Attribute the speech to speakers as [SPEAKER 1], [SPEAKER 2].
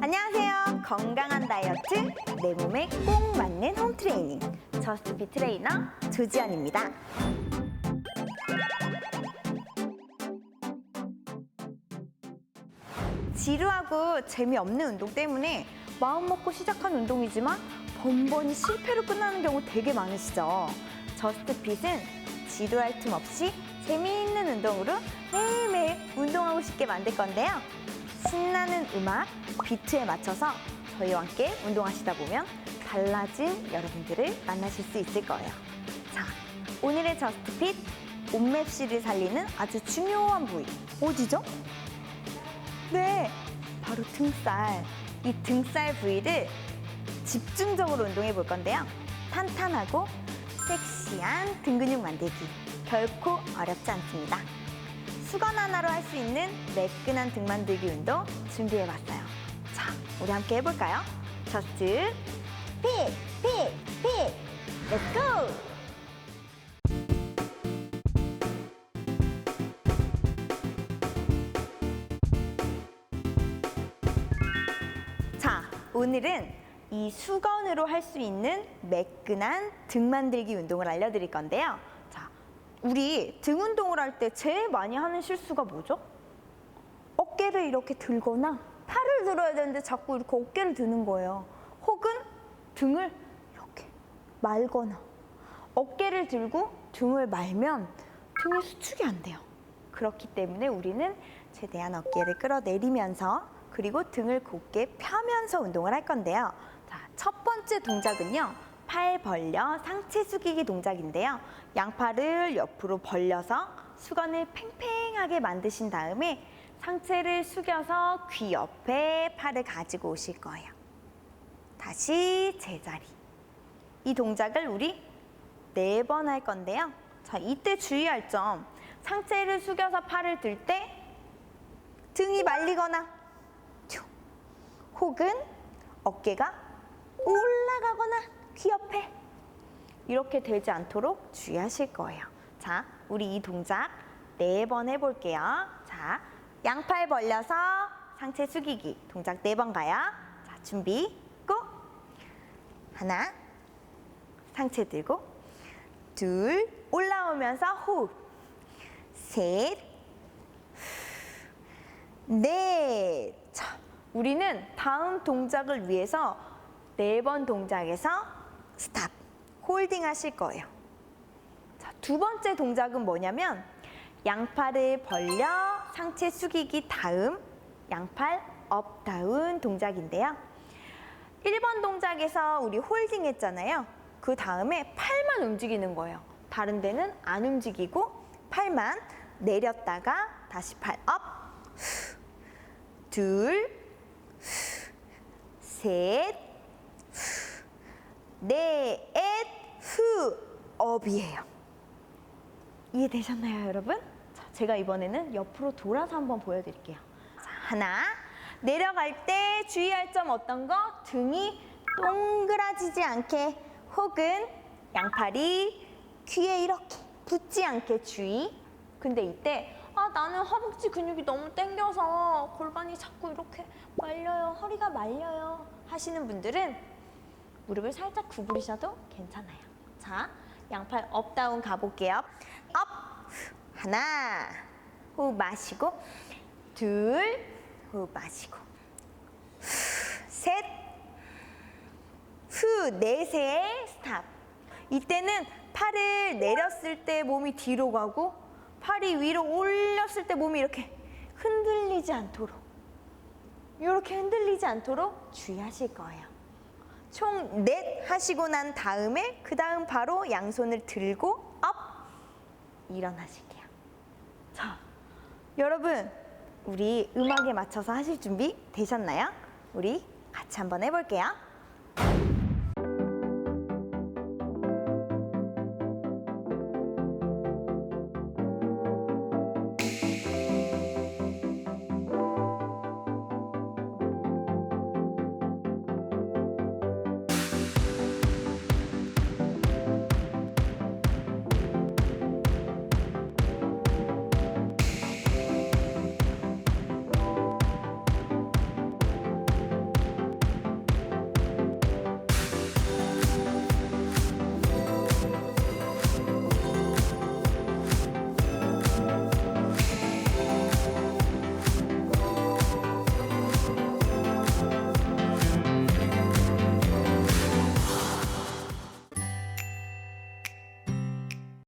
[SPEAKER 1] 안녕하세요. 건강한 다이어트, 내 몸에 꼭 맞는 홈 트레이닝. 저스트피 트레이너 조지연입니다. 지루하고 재미없는 운동 때문에 마음 먹고 시작한 운동이지만 번번이 실패로 끝나는 경우 되게 많으시죠? 저스트핏은 지루할 틈 없이 재미있는 운동으로 매일매일 운동하고 싶게 만들 건데요. 신나는 음악, 비트에 맞춰서 저희와 함께 운동하시다 보면 달라진 여러분들을 만나실 수 있을 거예요. 자, 오늘의 저스트핏 옷맵시를 살리는 아주 중요한 부위 어디죠? 네, 바로 등살. 이 등살 부위를 집중적으로 운동해 볼 건데요. 탄탄하고 섹시한 등 근육 만들기. 결코 어렵지 않습니다. 수건 하나로 할 수 있는 매끈한 등 만들기 운동 준비해 봤어요. 자, 우리 함께 해볼까요? 저스트 핏, 핏, 핏. 렛츠 고! 자, 오늘은 이 수건으로 할 수 있는 매끈한 등 만들기 운동을 알려드릴 건데요. 자, 우리 등 운동을 할 때 제일 많이 하는 실수가 뭐죠? 어깨를 이렇게 들거나 팔을 들어야 되는데 자꾸 이렇게 어깨를 드는 거예요. 혹은 등을 이렇게 말거나 어깨를 들고 등을 말면 등이 수축이 안 돼요. 그렇기 때문에 우리는 최대한 어깨를 끌어내리면서 그리고 등을 곧게 펴면서 운동을 할 건데요. 자, 첫 번째 동작은요. 팔 벌려 상체 숙이기 동작인데요. 양팔을 옆으로 벌려서 수건을 팽팽하게 만드신 다음에 상체를 숙여서 귀 옆에 팔을 가지고 오실 거예요. 다시 제자리. 이 동작을 우리 네 번 할 건데요. 자, 이때 주의할 점. 상체를 숙여서 팔을 들 때 등이 말리거나 튀, 혹은 어깨가 올라가거나 귀 옆에 이렇게 되지 않도록 주의하실 거예요. 자, 우리 이 동작 네 번 해볼게요. 자, 양팔 벌려서 상체 숙이기 동작 네 번 가요. 자, 준비, 고! 하나, 상체 들고, 둘, 올라오면서 호흡, 셋, 넷. 자, 우리는 다음 동작을 위해서 네 번 동작에서 스탑, 홀딩 하실 거예요. 자, 두 번째 동작은 뭐냐면 양팔을 벌려 상체 숙이기 다음 양팔 업 다운 동작인데요. 1번 동작에서 우리 홀딩 했잖아요. 그 다음에 팔만 움직이는 거예요. 다른 데는 안 움직이고 팔만 내렸다가 다시 팔 업, 둘, 셋, 넷, 후, 업이에요. 이해되셨나요, 여러분? 자, 제가 이번에는 옆으로 돌아서 한번 보여드릴게요. 자, 하나. 내려갈 때 주의할 점 어떤 거? 등이 동그라지지 않게 혹은 양팔이 귀에 이렇게 붙지 않게 주의. 근데 이때 아 나는 허벅지 근육이 너무 당겨서 골반이 자꾸 이렇게 말려요. 허리가 말려요. 하시는 분들은 무릎을 살짝 구부리셔도 괜찮아요. 자, 양팔 업다운 가볼게요. 업, 하나, 호흡 마시고, 둘, 호흡 마시고, 셋, 후, 넷에 스탑. 이때는 팔을 내렸을 때 몸이 뒤로 가고, 팔이 위로 올렸을 때 몸이 이렇게 흔들리지 않도록, 이렇게 흔들리지 않도록 주의하실 거예요. 총 넷 하시고 난 다음에 그 다음 바로 양손을 들고 업 일어나실게요. 자, 여러분 우리 음악에 맞춰서 하실 준비 되셨나요? 우리 같이 한번 해볼게요.